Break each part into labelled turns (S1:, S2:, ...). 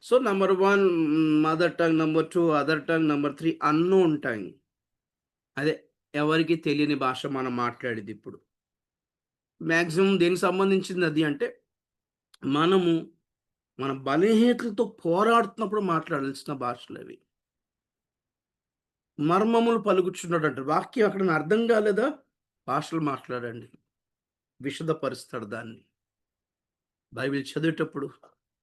S1: So number one mother tongue number two other tongue number three unknown tongue అదే ఎవరికి తెలియని భాష మనం మాట్లాడేది ఇప్పుడు. మ్యాక్సిమం దేనికి సంబంధించింది అది అంటే మనము మన బలహీనతలతో పోరాడుతున్నప్పుడు మాట్లాడాల్సిన భాషలు అవి. మర్మములు పలుకుచున్నాడు అంటారు. వాక్యం అక్కడ అర్థం కాలేదా? భాషలు మాట్లాడండి. విషదపరుస్తాడు దాన్ని. బైబిల్ చదివేటప్పుడు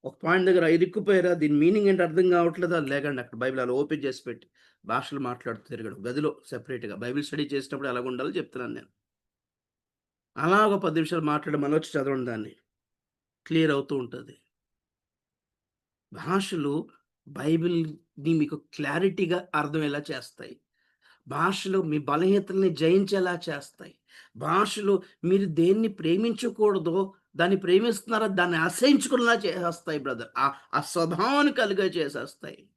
S1: ఒక పాయింట్ దగ్గర ఇరుక్కుపోయారా? దీని మీనింగ్ ఏంటి అర్థం కావట్లేదా? లేకండి అక్కడ బైబిల్ అలా ఓపెన్ చేసి పెట్టి భాషలు మాట్లాడుతూ తిరగడం. గదిలో సెపరేట్గా బైబిల్ స్టడీ చేసినప్పుడు ఎలాగ ఉండాలో చెప్తున్నాను నేను. అలా ఒక పది నిమిషాలు మాట్లాడి మనం వచ్చి చదవండి దాన్ని. క్లియర్ అవుతూ ఉంటుంది. భాషలు బైబిల్ని మీకు క్లారిటీగా అర్థమయ్యేలా చేస్తాయి. భాషలు మీ బలహీనతల్ని జయించేలా చేస్తాయి. భాషలు మీరు దేన్ని ప్రేమించకూడదో దాన్ని ప్రేమిస్తున్నారా? దాన్ని ఆశ్రయించుకునేలా చేసేస్తాయి బ్రదర్ ఆ స్వభావాన్ని కలుగ చేసేస్తాయి.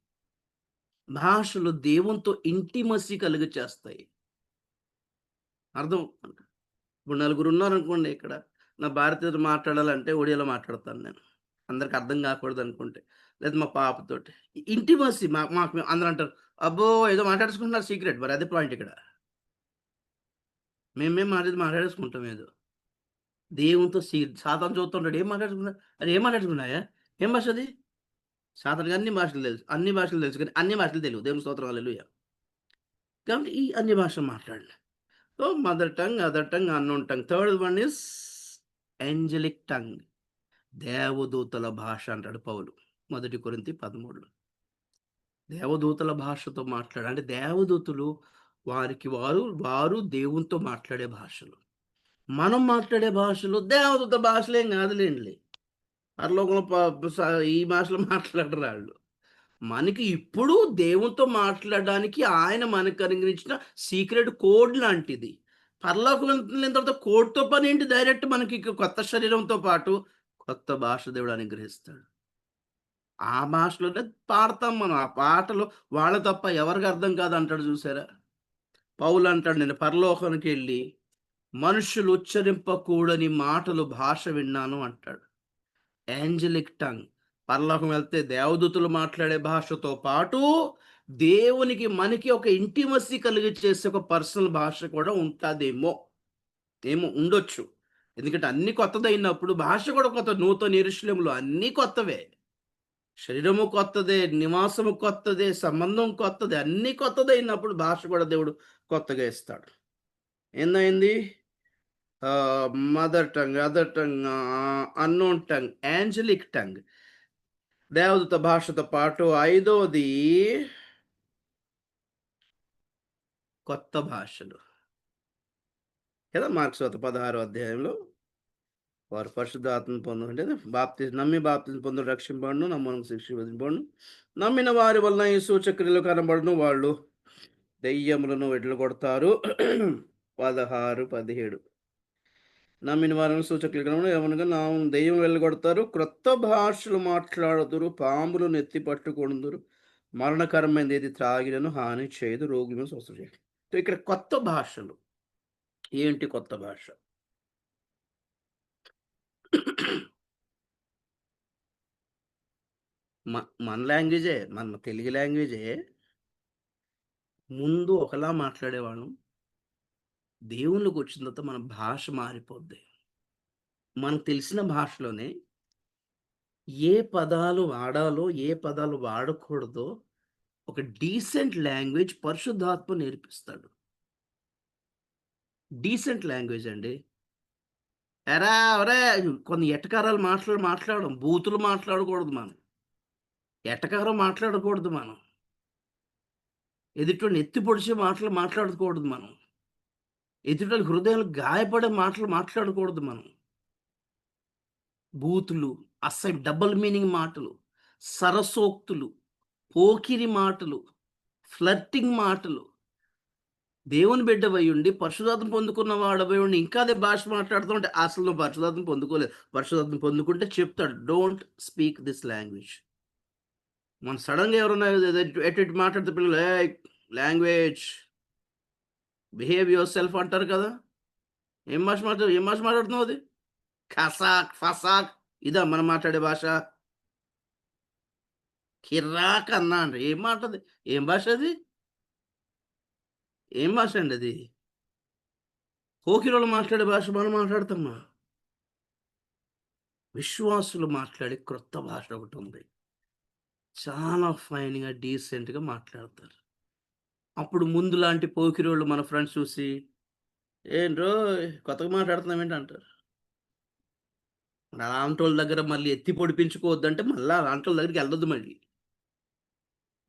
S1: భాషలు దేవునితో ఇంటిమసి కలుగ చేస్తాయి. అర్థం? ఇప్పుడు నలుగురు ఉన్నారనుకోండి ఇక్కడ. నా భారతీయతో మాట్లాడాలంటే ఒడియాలో మాట్లాడతాను నేను. అందరికి అర్థం కాకూడదు అనుకుంటే. లేదా మా పాపతోటి. ఇంటిమసి మా మాకు అందరూ అంటారు అబ్బో ఏదో మాట్లాడుకుంటున్నారు సీక్రెట్ మరి అదే పాయింట్ ఇక్కడ. మేమేం మాట్లాడి మాట్లాడేసుకుంటాం ఏదో. దేవునితో సీ సాతాను చూస్తుంటాడు. ఏం మాట్లాడుకున్నా అది ఏం మాట్లాడుకున్నాయా ఏం భాష అది? సాతానికి అన్ని భాషలు తెలుసు. అన్ని భాషలు తెలుసు కానీ అన్ని భాషలు తెలియవు. దేవుని స్తోత్రం అల్లెలుయ కాబట్టి ఈ అన్ని భాషలు మాట్లాడలే. So mother tongue other tongue unknown tongue. Third one is angelic tongue. దేవదూతల భాష అంటాడు పౌలు. మొదటి కొరింతి పదమూడులో దేవదూతల భాషతో మాట్లాడు అంటే దేవదూతులు వారికి వారు వారు దేవునితో మాట్లాడే భాషలు. మనం మాట్లాడే భాషలు దేవదూత భాషలేం ఏం కాదులేండి పరలోకంలో ప- ఈ భాషలో మాట్లాడరు వాళ్ళు. మనకి ఇప్పుడు దేవునితో మాట్లాడడానికి ఆయన మనకు అనుగ్రహించిన సీక్రెట్ కోడ్ లాంటిది. పరలోకం వెళ్ళిన తర్వాత కోడ్తో పని ఏంటి? డైరెక్ట్ మనకి కొత్త శరీరంతో పాటు కొత్త భాష దేవుడు అనుగ్రహిస్తాడు. ఆ భాషలోనే పాడతాం మనం. ఆ పాటలు వాళ్ళ తప్ప ఎవరికి అర్థం కాదు అంటాడు చూసారా? పౌలు అంటాడు నేను పరలోకానికి వెళ్ళి మనుషులు ఉచ్చరింపకూడని మాటలు భాష విన్నాను అంటాడు. యాంజలిక్ టంగ్ పరలోకం వెళ్తే దేవదూతులు మాట్లాడే భాషతో పాటు దేవునికి మనకి ఒక ఇంటిమసీ కలిగి చేసే ఒక పర్సనల్ భాష కూడా ఉంటుందేమో. ఏమో ఉండొచ్చు. ఎందుకంటే అన్ని కొత్తదైనప్పుడు భాష కూడా కొత్త నూతన నిరుశ్లములు అన్నీ కొత్తవే. శరీరము కొత్తదే నివాసము కొత్తదే సంబంధం కొత్తదే అన్నీ కొత్తదైనప్పుడు భాష కూడా దేవుడు కొత్తగా ఇస్తాడు. ఏందైంది mother tongue other tongue unknown tongue angelic tongue. దేవదూత భాషతో పాటు ఐదోది కొత్త భాషలు. కదా మార్క్స్ పదహారో అధ్యాయంలో? వారు పరిశుద్ధాత్మను పొందంటే బాప్తి నమ్మి బాప్తిని పొందు రక్షింపడును నమ్మను శిక్ష వదిలిపడును నమ్మిన వారి వలన ఈ సూచక్రియలు కనబడును వాళ్ళు దెయ్యములను వెడ్లు కొడతారు పదహారు పదిహేడు. నమ్మిన వారిని సూచక్రియలు కనబడు ఏమనగా నా దెయ్యం వెళ్ళగొడతారు క్రొత్త భాషలు మాట్లాడుతురు పాములు నెత్తి పట్టుకొందురు మరణకరమైనది ఏది త్రాగిలను హాని చేయదు రోగులను స్వస్థ చేయదు. ఇక్కడ కొత్త భాషలు. ఏంటి కొత్త భాష? మ- మన లాంగ్వేజే మన తెలుగు లాంగ్వేజే ముందు ఒకలా మాట్లాడేవాళ్ళం. దేవుళ్ళకి వచ్చిన తర్వాత మన భాష మారిపోద్ది. మనకు తెలిసిన భాషలోనే ఏ పదాలు వాడాలో ఏ పదాలు వాడకూడదో ఒక డీసెంట్ లాంగ్వేజ్ పరిశుద్ధాత్మ నేర్పిస్తాడు. డీసెంట్ లాంగ్వేజ్ అండి. ఎరా ఒరే కొన్ని ఎటకారాలు మాట్లాడు మాట్లాడడం బూతులు మాట్లాడకూడదు మనం. ఎటకారం మాట్లాడకూడదు మనం. ఎదుటి ఎత్తి పొడిచే మాటలు మాట్లాడకూడదు మనం. ఎదుటి హృదయాలు గాయపడే మాటలు మాట్లాడకూడదు మనం. బూతులు అసహ్య డబుల్ మీనింగ్ మాటలు సరసోక్తులు పోకిరి మాటలు ఫ్లర్టింగ్ మాటలు. దేవుని బిడ్డవై ఉండి పరశుదాతం పొందుకున్న వాడవై ఉండి ఇంకా అదే భాష మాట్లాడుతుంటే అసలు నువ్వు పరశుదాతం పొందుకోలేదు. పరశుదాతం పొందుకుంటే చెప్తాడు డోంట్ స్పీక్ దిస్ లాంగ్వేజ్ మన సడన్గా ఎవరన్నా ఎటు ఇటు మాట్లాడితే పిల్లలు లాంగ్వేజ్ బిహేవ్ యువర్ సెల్ఫ్ అంటారు కదా. ఏం భాష మాట్లాడు ఏం భాష మాట్లాడుతున్నావు అది? ఖసాక్ ఫసాక్ ఇదా మనం మాట్లాడే భాష. కిర్రాక్ అన్నా అండి. ఏం మాట ఏం భాష అది? ఏం భాష అండి అది? కోకిరోళ్ళు మాట్లాడే భాష మనం మాట్లాడతామా? విశ్వాసులు మాట్లాడే క్రొత్త భాష ఒకటి ఉంది. చాలా ఫైన్గా డీసెంట్గా మాట్లాడతారు. అప్పుడు ముందు లాంటి పోకిరోళ్ళు మన ఫ్రెండ్స్ చూసి ఏంట్రో కొత్తగా మాట్లాడుతున్నాం ఏంటి? అంటారు. అలాంటి వాళ్ళ దగ్గర మళ్ళీ ఎత్తి పొడిపించుకోవద్దంటే మళ్ళీ అలాంటి వాళ్ళ దగ్గరికి వెళ్ళొద్దు మళ్ళీ.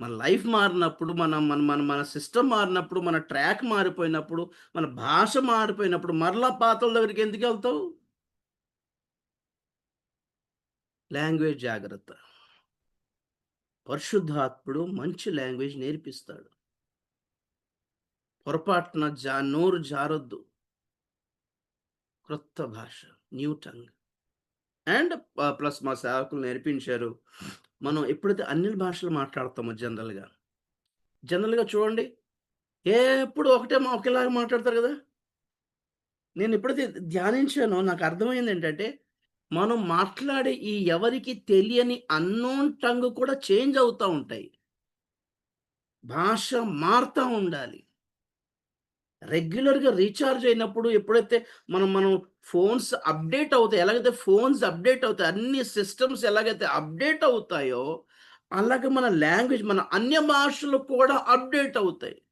S1: మన లైఫ్ మారినప్పుడు మన మన మన మన సిస్టమ్ మారినప్పుడు మన ట్రాక్ మారిపోయినప్పుడు మన భాష మారిపోయినప్పుడు మరలా పాతల దగ్గరికి ఎందుకు వెళ్తావు? లాంగ్వేజ్ జాగ్రత్త. పరిశుద్ధాత్ముడు మంచి లాంగ్వేజ్ నేర్పిస్తాడు. పొరపాటున జా నోరు జారొద్దు. క్రొత్త భాష న్యూ టంగ్. అండ్ ప్లస్ మా సేవకులు నేర్పించారు మనం ఎప్పుడైతే అన్ని భాషలు మాట్లాడతామో జనరల్గా. జనరల్గా చూడండి ఎప్పుడు ఒకటే మా ఒకేలాగా మాట్లాడతారు కదా? నేను ఎప్పుడైతే ధ్యానించానో నాకు అర్థమైంది ఏంటంటే మనం మాట్లాడే ఈ ఎవరికి తెలియని అన్నోన్ టంగ్ కూడా చేంజ్ అవుతూ ఉంటాయి. భాష మారుతూ ఉండాలి. రెగ్యులర్గా రీఛార్జ్ అయినప్పుడు ఎప్పుడైతే మనం మనం ఫోన్స్ అప్డేట్ అవుతాయి ఎలాగైతే ఫోన్స్ అప్డేట్ అవుతాయి అన్ని సిస్టమ్స్ ఎలాగైతే అప్డేట్ అవుతాయో అలాగే మన లాంగ్వేజ్ మన అన్య భాషలు కూడా అప్డేట్ అవుతాయి.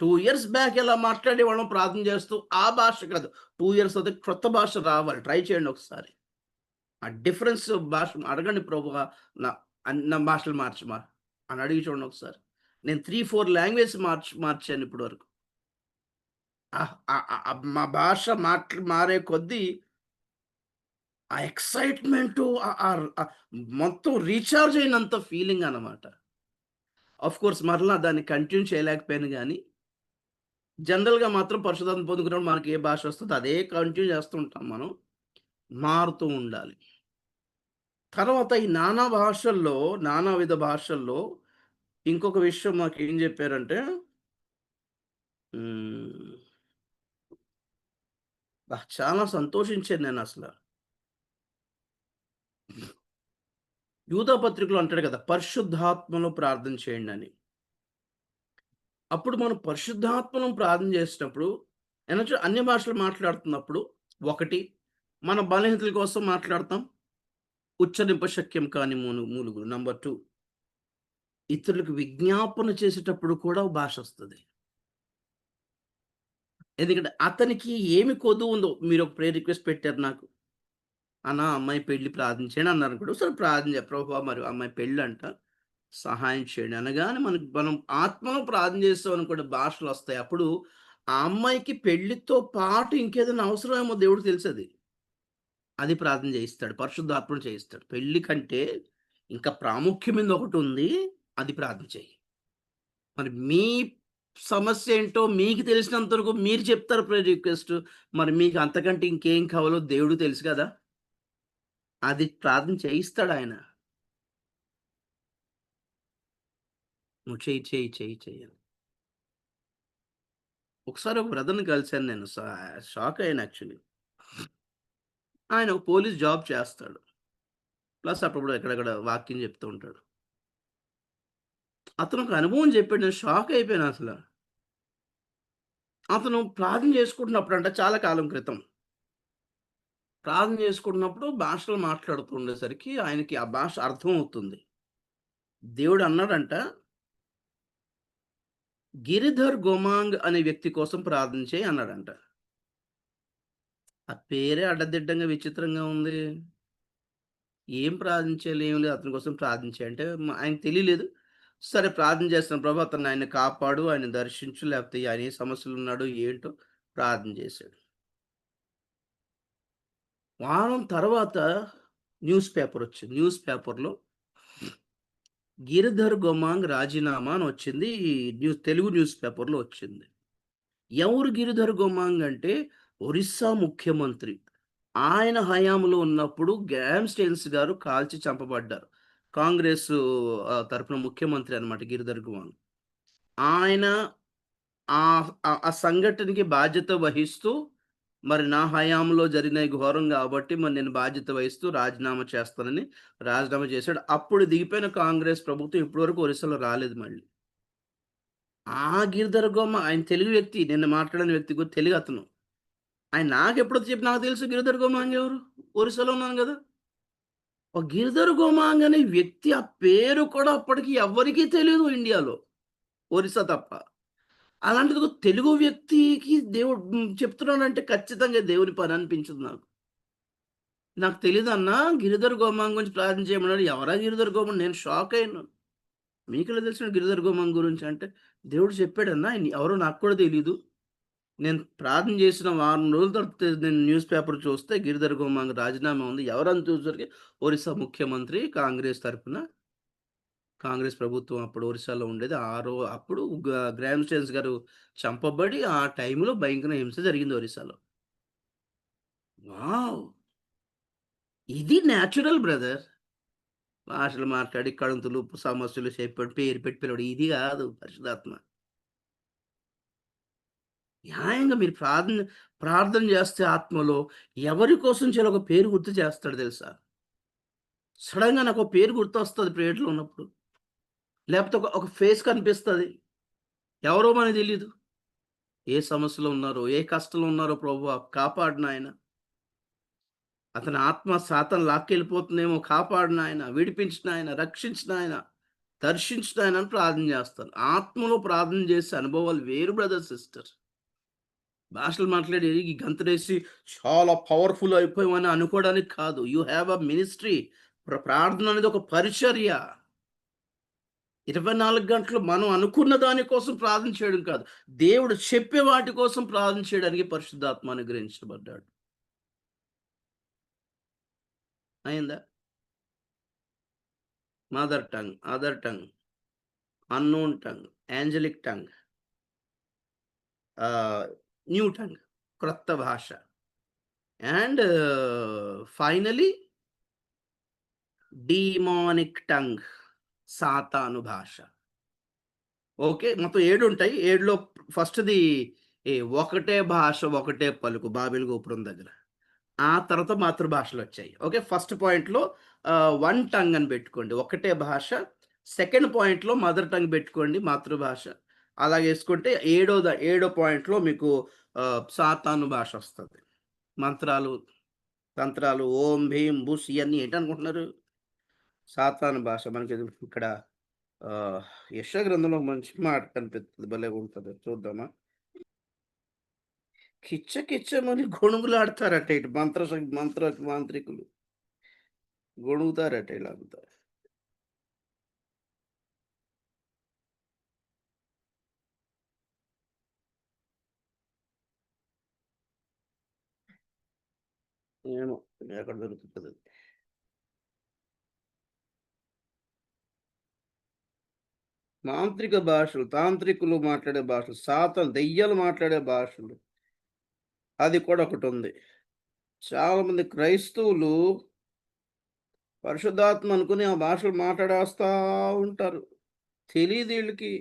S1: టూ ఇయర్స్ బ్యాక్ ఎలా మాట్లాడేవాళ్ళం ప్రార్థన చేస్తూ ఆ భాష కాదు. టూ ఇయర్స్ అయితే క్రొత్త భాష రావాలి. ట్రై చేయండి ఒకసారి. ఆ డిఫరెన్స్ భాష అడగండి ప్రభుగా నా అన్న భాషలు మార్చమా? అని అడిగి చూడండి ఒకసారి. నేను త్రీ ఫోర్ లాంగ్వేజ్ మార్చి మార్చాను ఇప్పటి వరకు మా భాష మాట్లా మారే కొద్దీ ఆ ఎక్సైట్మెంట్ మొత్తం రీఛార్జ్ అయినంత ఫీలింగ్ అనమాట ఆఫ్ కోర్స్ మరలా దాన్ని కంటిన్యూ చేయలేకపోయాను కానీ జనరల్గా మాత్రం పరిశుధాన్ని పొందుకున్నప్పుడు మనకి ఏ భాష వస్తుందో అదే కంటిన్యూ చేస్తుంటాం మనం. మారుతూ ఉండాలి. తర్వాత ఈ నానా భాషల్లో నానా విధ భాషల్లో ఇంకొక విషయం మాకు ఏం చెప్పారంటే చాలా సంతోషించాను నేను అసలు. యూదా పత్రికలో అంటాడు కదా పరిశుద్ధాత్మలో ప్రార్థన చేయండి అని. అప్పుడు మనం పరిశుద్ధాత్మను ప్రార్థన చేసినప్పుడు ఏమంటే అన్ని భాషలు మాట్లాడుతున్నప్పుడు ఒకటి మన బలహీనతల కోసం మాట్లాడతాం. ఉచ్చరింప శక్యం కాని మూలు మూలుగులు. నంబర్ టూ ఇతరులకు విజ్ఞాపన చేసేటప్పుడు కూడా భాష వస్తుంది. ఎందుకంటే అతనికి ఏమి కొద్దు ఉందో మీరు ఒక ప్రే రిక్వెస్ట్ పెట్టారు నాకు. అన్న అమ్మాయి పెళ్ళి ప్రార్థన అన్నారు కూడా. సరే ప్రార్థన చేయ ప్రభావ మరి అమ్మాయి పెళ్ళి అంట సహాయం చేయండి అనగానే మనకి మనం ఆత్మను ప్రార్థన చేస్తాం అనుకోండి భాషలు వస్తాయి. అప్పుడు ఆ అమ్మాయికి పెళ్ళితో పాటు ఇంకేదైనా అవసరమేమో దేవుడు తెలుసది. అది ప్రార్థన చేయిస్తాడు పరిశుద్ధాత్మను చేయిస్తాడు. పెళ్ళి కంటే ఇంకా ప్రాముఖ్యమైనది ఒకటి ఉంది అది ప్రార్థన చేయి. మరి మీ సమస్య ఏంటో మీకు తెలిసినంత వరకు మీరు చెప్తారు ప్రేయర్ రిక్వెస్ట్ మరి మీకు అంతకంటే ఇంకేం కావాలో దేవుడు తెలుసు కదా. అది ప్రార్థన చేయిస్తాడు ఆయన. నువ్వు చేయి చేయి చేయి చేయాలి ఒకసారి ఒక బ్రదర్ని కలిశాను నేను. షాక్ అయ్యాను యాక్చువల్లీ ఆయన ఒక పోలీస్ జాబ్ చేస్తాడు. ప్లస్ అప్పుడు ఎక్కడెక్కడ వాక్యం చెప్తూ ఉంటాడు. అతను ఒక అనుభవం చెప్పాడు. నేను షాక్ అయిపోయాను అసలు. అతను ప్రార్థన చేసుకుంటున్నప్పుడు అంట చాలా కాలం క్రితం. ప్రార్థన చేసుకుంటున్నప్పుడు భాషలు మాట్లాడుతుండేసరికి ఆయనకి ఆ భాష అర్థం అవుతుంది దేవుడు అన్నాడంట గిరిధర్ గోమాంగ్ అనే వ్యక్తి కోసం ప్రార్థన చేయి అన్నాడంట. ఆ పేరే అడ్డదిడ్డంగా విచిత్రంగా ఉంది. ఏం ప్రార్థించాలి ఏం లేదు. అతని కోసం ప్రార్థించే అంటే ఆయనకు తెలియలేదు. సరే ప్రార్థన చేస్తాను ప్రభు అతను ఆయన కాపాడు ఆయన దర్శించు లేకపోతే ఆయన ఏ సమస్యలు ఉన్నాడు ఏంటో ప్రార్థన చేశాడు. వారం తర్వాత న్యూస్ పేపర్ వచ్చింది. న్యూస్ పేపర్లో గిరిధర్ గోమాంగ్ రాజీనామా అని వచ్చింది. ఈ న్యూస్ తెలుగు న్యూస్ పేపర్లో వచ్చింది. ఎవరు గిరిధర్ గోమాంగ్ అంటే? ఒరిస్సా ముఖ్యమంత్రి. ఆయన హయాంలో ఉన్నప్పుడు గ్యామ్ గారు కాల్చి చంపబడ్డారు. కాంగ్రెస్ తరఫున తరపున ముఖ్యమంత్రి అనమాట గిరిధర్ గోమాంగ్ ఆయన ఆ సంఘటనకి బాధ్యత వహిస్తూ మరి నా హయాంలో జరిగిన ఘోరం కాబట్టి మరి నేను బాధ్యత వహిస్తూ రాజీనామా చేస్తానని రాజీనామా చేశాడు. అప్పుడు దిగిపోయిన కాంగ్రెస్ ప్రభుత్వం ఇప్పటివరకు ఒరిస్సాలో రాలేదు మళ్ళీ. ఆ గిరిధర గోమ ఆయన తెలుగు వ్యక్తి నిన్న మాట్లాడిన వ్యక్తి కూడా తెలుగు అతను. ఆయన నాకు ఎప్పుడు చెప్పి నాకు తెలుసు గిరిధర గోమ ఎవరు ఒరిస్సాలో ఉన్నాను కదా. గిరిధర్ గోమాంగ్ అనే వ్యక్తి ఆ పేరు కూడా అప్పటికి ఎవరికీ తెలియదు ఇండియాలో. ఒరిస్సా తప్ప. అలాంటిది ఒక తెలుగు వ్యక్తికి దేవుడు చెప్తున్నానంటే ఖచ్చితంగా దేవుని పని అనిపించదు నాకు. నాకు తెలియదు అన్న గిరిధర్ గోమాంగ్ గురించి ప్రార్థన చేయమన్నాడు. ఎవరా గిరిధర్ గోమాంగ్? నేను షాక్ అయ్యాను. మీకు ఎలా తెలిసిన గిరిధర్ గోమాంగ్ గురించి అంటే దేవుడు చెప్పాడన్నా ఎవరో నాకు కూడా తెలియదు నేను ప్రార్థన చేసిన వారం రోజుల తర్వాత నేను న్యూస్ పేపర్ చూస్తే గిరిధర్ గోమాంగ్ రాజీనామా ఉంది. ఎవరని చూసరికి ఒరిస్సా ముఖ్యమంత్రి కాంగ్రెస్ తరఫున కాంగ్రెస్ ప్రభుత్వం అప్పుడు ఒరిస్సాలో ఉండేది. ఆ రో అప్పుడు గ్రామ్ స్టేన్స్ గారు చంపబడి ఆ టైంలో భయంకర హింస జరిగింది ఒరిస్సాలో. వావ్! ఇది న్యాచురల్ బ్రదర్. భాషలు మాట్లాడి కడుంతులు సమస్యలు చెప్పాడు పేరు పెట్టి పిలవడు ఇది కాదు పరిశుధాత్మ న్యాయంగా మీరు ప్రార్థన ప్రార్థన చేస్తే ఆత్మలో ఎవరి కోసం చేయాలి ఒక పేరు గుర్తు చేస్తాడు తెలుసా? సడన్గా నాకు ఒక పేరు గుర్తు వస్తుంది ప్రేయర్లో ఉన్నప్పుడు. లేకపోతే ఒక ఒక ఫేస్ కనిపిస్తుంది. ఎవరో మనకి తెలియదు ఏ సమస్యలో ఉన్నారో ఏ కష్టంలో ఉన్నారో ప్రభు కాపాడిన ఆయన అతని ఆత్మ సాతం లాక్కెళ్ళిపోతుందేమో కాపాడిన ఆయన విడిపించిన ఆయన రక్షించిన ఆయన దర్శించిన ఆయన ప్రార్థన చేస్తారు ఆత్మలో ప్రార్థన చేసే అనుభవాలు వేరు బ్రదర్ సిస్టర్. భాషలు మాట్లాడేది ఈ గంతరేసి చాలా పవర్ఫుల్ అయిపోయామని అనుకోవడానికి కాదు. యూ హ్యావ్ అ మినిస్ట్రీ ప్రార్థన అనేది ఒక పరిచర్య. ఇరవై నాలుగు గంటలు మనం అనుకున్న దానికోసం ప్రార్థన చేయడం కాదు. దేవుడు చెప్పే వాటి కోసం ప్రార్థన చేయడానికి పరిశుద్ధాత్మ అనుగ్రహించబడ్డాడు. అయిందా? Mother tongue other tongue unknown tongue angelic tongue new tongue క్రొత్త భాష. అండ్ ఫైనలీ డీమానిక్ టంగ్ సాతాను భాష. ఓకే మొత్తం ఏడు ఉంటాయి. ఏడులో ఫస్ట్ది ఒకటే భాష ఒకటే పలుకు బాబిల్ గోపురం దగ్గర. ఆ తర్వాత మాతృభాషలు వచ్చాయి. ఓకే ఫస్ట్ పాయింట్లో వన్ టంగ్ అని పెట్టుకోండి. ఒకటే భాష. సెకండ్ పాయింట్లో మదర్ టంగ్ పెట్టుకోండి మాతృభాష. అలాగే వేసుకుంటే ఏడో ద- ఏడో పాయింట్లో మీకు సాతాను భాష వస్తుంది. మంత్రాలు తంత్రాలు ఓం భీం బుస్ ఇవన్నీ ఏంటనుకుంటున్నారు? సాతాను భాష మనకి ఇక్కడ యశ గ్రంథంలో మంచి మాట కనిపిస్తుంది. భలే ఉంటుంది. చూద్దామా? కిచ్చ కిచ్చమని గొణుగులాడతారట ఇటు మంత్ర మంత్ర మాంత్రికులు. గొణుగుతారట ఇలా అంతా ఏమో ఎక్కడ దొరుకుతుంది మాంత్రిక భాషలు తాంత్రికులు మాట్లాడే భాషలు సాతం దెయ్యాలు మాట్లాడే భాషలు అది కూడా ఒకటి ఉంది. చాలామంది క్రైస్తవులు పరిశుద్ధాత్మ అనుకుని ఆ భాషలు మాట్లాడేస్తూ ఉంటారు. తెలియదు వీళ్ళకి.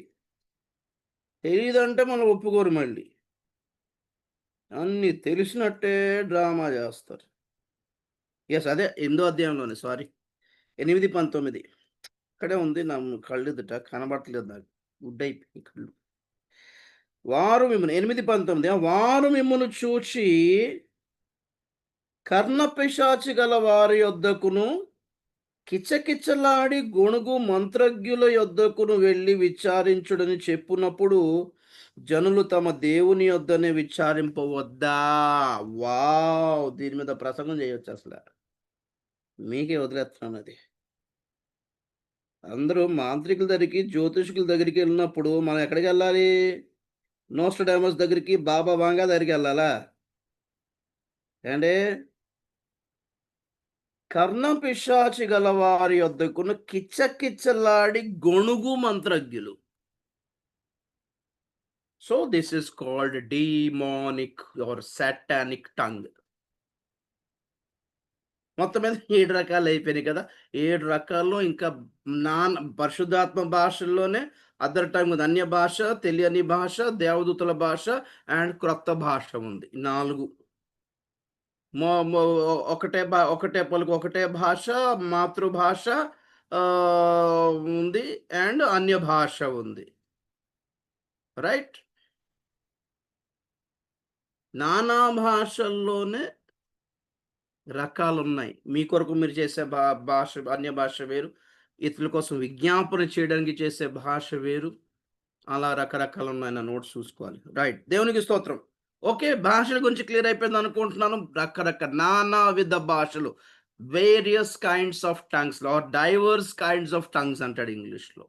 S1: తెలియదంటే మనం ఒప్పుకోరు మళ్ళీ. అన్నీ తెలిసినట్టే డ్రామా చేస్తారు. ఎస్ అదే ఎనిమిదో అధ్యాయంలోనే సారీ ఎనిమిది పంతొమ్మిది. ఇక్కడే ఉంది నా కళ్ళు ఎదుట కనబడట్లేదు నాకు. గుడ్ అయిపోయి కళ్ళు. వారు మిమ్మల్ని ఎనిమిది పంతొమ్మిది వారు మిమ్మల్ని చూచి కర్ణ పిశాచి గల వారి యొద్దకును కిచకిచలాడి గొణుగు మంత్రజ్ఞుల యొద్దకును వెళ్ళి విచారించుడని చెప్పినప్పుడు జనులు తమ దేవుని యొద్దనే విచారింపవద్దా? వావ్ దీని మీద ప్రసంగం చేయొచ్చు అసలు. మీకే వదిలేస్తున్నాను అది అందరూ మాంత్రికుల దగ్గరికి జ్యోతిషకుల దగ్గరికి వెళ్ళినప్పుడు మనం ఎక్కడికి వెళ్ళాలి? నోస్టడామస్ దగ్గరికి బాబా వాంగా దగ్గరికి వెళ్ళాలా? ఏంటే? కర్ణం పిశాచి గల వారి యొద్దకును కిచ్చకిచ్చలాడి గొణుగు మంత్రజ్ఞులు. So this is called demonic or satanic tongue మొత్తం మీద ఏడు రకాలు అయిపోయినాయి కదా ఏడు రకాల్లో ఇంకా నాన్ పరిశుద్ధాత్మ భాషల్లోనే అదర్ టైం ఉంది అన్య భాష తెలియని భాష దేవదూతల భాష అండ్ క్రొత్త భాష ఉంది నాలుగు ఒకటే భా ఒకటే పలుకు, ఒకటే భాష, మాతృభాష ఉంది. అండ్ అన్య భాష ఉంది. రైట్? నానా భాషల్లోనే రకాలు ఉన్నాయి మీ కొరకు మీరు చేసే భా భాష అన్య భాష వేరు. ఇతరుల కోసం విజ్ఞాపన చేయడానికి చేసే భాష వేరు. అలా రకరకాలున్నాయి. నా నోట్స్ చూసుకోవాలి. రైట్. దేవునికి స్తోత్రం. ఓకే. భాషల గురించి క్లియర్ అయిపోయిందనుకుంటున్నాను. రకరక నానావిధ భాషలు. Various kinds of టంగ్స్‌లో or diverse kinds of tongues అంటాడు ఇంగ్లీష్‌లో.